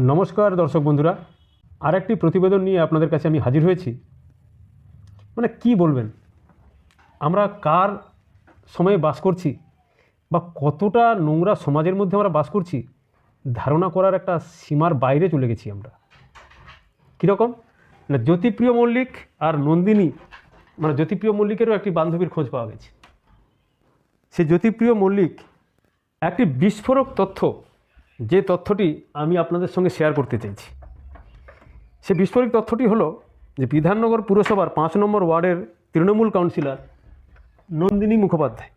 নমস্কার দর্শক বন্ধুরা। আর একটি প্রতিবেদন নিয়ে আপনাদের কাছে আমি হাজির হয়েছি। মানে কি বলবেন? আমরা কার সময়ে বাস করছি বা কতটা নোংরা সমাজের মধ্যে আমরা বাস করছি, ধারণা করার একটা সীমার বাইরে চলে গেছি আমরা। কীরকম? না জ্যোতিপ্রিয় মল্লিক আর নন্দিনী মানে জ্যোতিপ্রিয় মল্লিকেরও একটি বান্ধবীর খোঁজ পাওয়া গেছে। সে জ্যোতিপ্রিয় মল্লিক একটি বিস্ফোরক তথ্য যে তথ্যটি আমি আপনাদের সঙ্গে শেয়ার করতে চাইছি। সে বিস্ফোরিক তথ্যটি হলো যে বিধাননগর পুরসভার পাঁচ নম্বর ওয়ার্ডের তৃণমূল কাউন্সিলর নন্দিনী মুখোপাধ্যায়,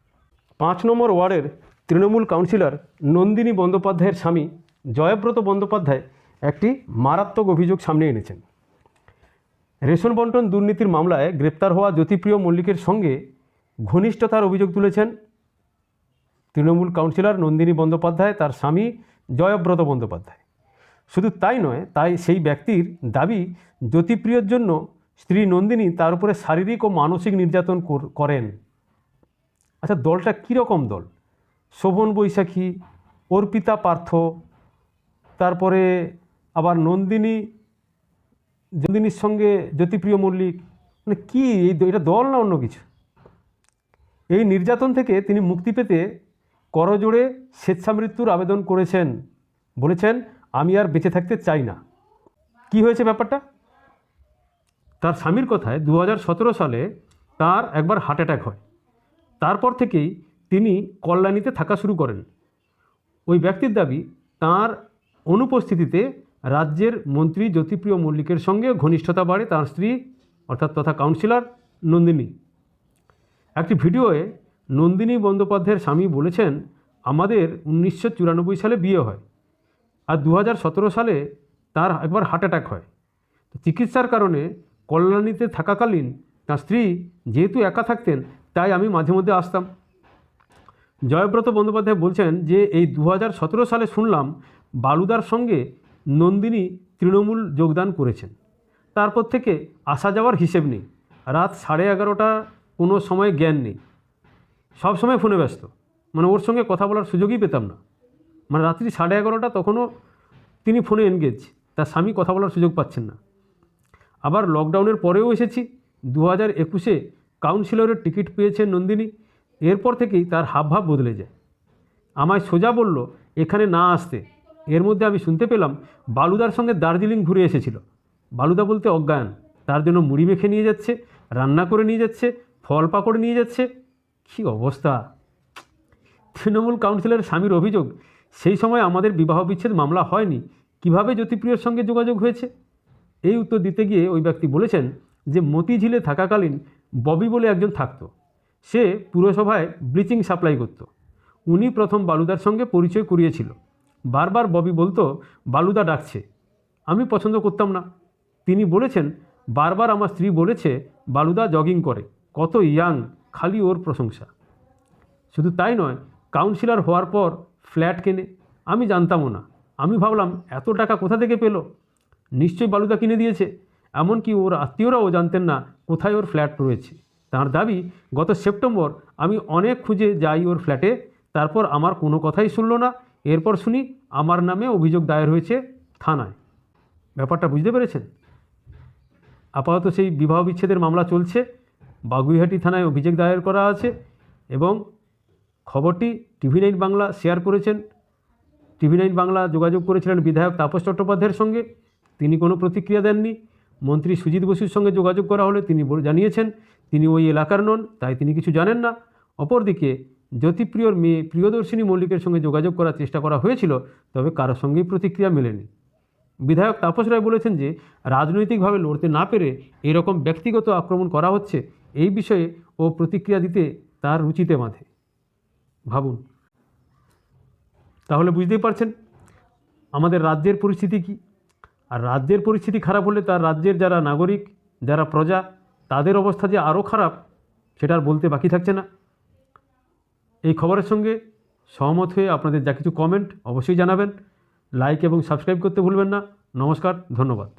পাঁচ নম্বর ওয়ার্ডের তৃণমূল কাউন্সিলর নন্দিনী বন্দ্যোপাধ্যায়ের স্বামী জয়ব্রত বন্দ্যোপাধ্যায় একটি মারাত্মক অভিযোগ সামনে এনেছেন। রেশন বন্টন দুর্নীতির মামলায় গ্রেপ্তার হওয়া জ্যোতিপ্রিয় মল্লিকের সঙ্গে ঘনিষ্ঠতার অভিযোগ তুলেছেন তৃণমূল কাউন্সিলর নন্দিনী বন্দ্যোপাধ্যায়, তার স্বামী জয়ব্রত বন্দ্যোপাধ্যায়। শুধু তাই নয়, তাই সেই ব্যক্তির দাবি জ্যোতিপ্রিয়র জন্য স্ত্রী নন্দিনী তার উপরে শারীরিক ও মানসিক নির্যাতন কর- করেন। আচ্ছা দলটা কীরকম দল? শোভন বৈশাখী, অর্পিতা পার্থ, তারপরে আবার নন্দিনী, নন্দিনীর সঙ্গে জ্যোতিপ্রিয় মল্লিক মানে কী এটা দল না অন্য কিছু? এই নির্যাতন থেকে তিনি মুক্তি পেতে করজোড়ে স্বেচ্ছামৃত্যুর আবেদন করেছেন। বলেছেন, আমি আর বেঁচে থাকতে চাই না। কি হয়েছে ব্যাপারটা? তার স্বামীর কথায় দু হাজার সতেরো সালে তার একবার হার্ট অ্যাটাক হয়। তারপর থেকেই তিনি কল্যাণীতে থাকা শুরু করেন। ওই ব্যক্তির দাবি, তার অনুপস্থিতিতে রাজ্যের মন্ত্রী জ্যোতিপ্রিয় মল্লিকের সঙ্গে ঘনিষ্ঠতা বাড়ে তার স্ত্রী, অর্থাৎ তথা কাউন্সিলর নন্দিনী। একটি ভিডিওয়ে নন্দিনী বন্দ্যোপাধ্যায়ের স্বামী বলেছেন, আমাদের উনিশশো চুরানব্বই সালে বিয়ে হয় আর দু হাজার সতেরো সালে তার একবার হার্ট অ্যাটাক হয়। চিকিৎসার কারণে কল্যাণীতে থাকাকালীন তার স্ত্রী যেহেতু একা থাকতেন, তাই আমি মাঝে মধ্যে আসতাম। জয়ব্রত বন্দ্যোপাধ্যায় বলছেন যে, এই দু হাজার সতেরো সালে শুনলাম বালুদার সঙ্গে নন্দিনী তৃণমূল যোগদান করেছেন। তারপর থেকে আসা যাওয়ার হিসেব নেই। রাত সাড়ে এগারোটা কোনো সময় জ্ঞান নেই। সব সময় ফোনে ব্যস্ত। মানে ওর সঙ্গে কথা বলার সুযোগই পেতাম না। মানে রাত্রি সাড়ে এগারোটা তখনও তিনি ফোনে এনগেজ তার স্বামী কথা বলার সুযোগ পাচ্ছেন না। আবার লকডাউনের পরেও এসেছি। দু হাজার একুশে কাউন্সিলরের টিকিট পেয়েছেন নন্দিনী। এরপর থেকেই তার হাবভাব বদলে যায়। আমায় সোজা বলল, এখানে না আসতে। এর মধ্যে আমি শুনতে পেলাম, বালুদার সঙ্গে দার্জিলিং ঘুরে এসেছিল। বালুদা বলতে অজ্ঞান। তার জন্য মুড়ি মেখে নিয়ে যাচ্ছে, রান্না করে নিয়ে যাচ্ছে, ফল পাকড় নিয়ে যাচ্ছে কী অবস্থা? তৃণমূল কাউন্সিলরের স্বামীর অভিযোগ, সেই সময় আমাদের বিবাহ বিচ্ছেদ মামলা হয়নি। কীভাবে জ্যোতিপ্রিয়র সঙ্গে যোগাযোগ হয়েছে? এই উত্তর দিতে গিয়ে ওই ব্যক্তি বলেছেন যে, মতিঝিলে থাকাকালীন ববি বলে একজন থাকতো। সে পুরসভায় ব্লিচিং সাপ্লাই করত। উনি প্রথম বালুদার সঙ্গে পরিচয় করিয়েছিল। বারবার ববি বলতো, বালুদা ডাকছে। আমি পছন্দ করতাম না। তিনি বলেছেন, বারবার আমার স্ত্রী বলেছে, বালুদা জগিং করে। কত ইয়াং খালি ওর প্রশংসা। শুধু তাই নয় কাউন্সিলর হওয়ার পর ফ্ল্যাট কেনে, আমি জানতামও না। আমি ভাবলাম, এত টাকা কোথা থেকে পেল? নিশ্চয়ই বালুদা কিনে দিয়েছে। এমনকি ওর আত্মীয়রাও জানতেন না কোথায় ওর ফ্ল্যাট রয়েছে। তার দাবি, গত সেপ্টেম্বর আমি অনেক খুঁজে যাই ওর ফ্ল্যাটে তারপর আমার কোনো কথাই শুনল না। এরপর শুনি, আমার নামে অভিযোগ দায়ের হয়েছে থানায়। ব্যাপারটা বুঝতে পেরেছেন? আপাতত সেই বিবাহ বিচ্ছেদের মামলা চলছে। বাগুইহাটি থানায় অভিযোগ দায়ের করা আছে এবং খবরটি টিভি নাইন বাংলা শেয়ার করেছেন। টিভি নাইন বাংলা যোগাযোগ করেছিলেন বিধায়ক তাপস চট্টোপাধ্যায়ের সঙ্গে। তিনি কোনো প্রতিক্রিয়া দেননি। মন্ত্রী সুজিত বসুর সঙ্গে যোগাযোগ করা হলে তিনি জানিয়েছেন, তিনি ওই এলাকার নন, তাই তিনি কিছু জানেন না। অপরদিকে, জ্যোতিপ্রিয়র মেয়ে প্রিয়দর্শিনী মল্লিকের সঙ্গে যোগাযোগ করার চেষ্টা করা হয়েছিল, তবে কারোর সঙ্গেই প্রতিক্রিয়া মেলেনি। বিধায়ক তাপস রায় বলেছেন যে, রাজনৈতিকভাবে লড়তে না পেরে এরকম ব্যক্তিগত আক্রমণ করা হচ্ছে। এই বিষয়ে ও প্রতিক্রিয়া দিতে তার রুচিতে বাঁধে। ভাবুন। তাহলে বুঝতেই পারছেন, আমাদের রাজ্যের পরিস্থিতি কী? আর রাজ্যের পরিস্থিতি খারাপ হলে তার রাজ্যের যারা নাগরিক, যারা প্রজা, তাদের অবস্থা যে আরও খারাপ, সেটা আর বলতে বাকি থাকছে না। এই খবরের সঙ্গে সহমত হয়ে আপনাদের যা কিছু কমেন্ট অবশ্যই জানাবেন। লাইক এবং সাবস্ক্রাইব করতে ভুলবেন না। নমস্কার, ধন্যবাদ।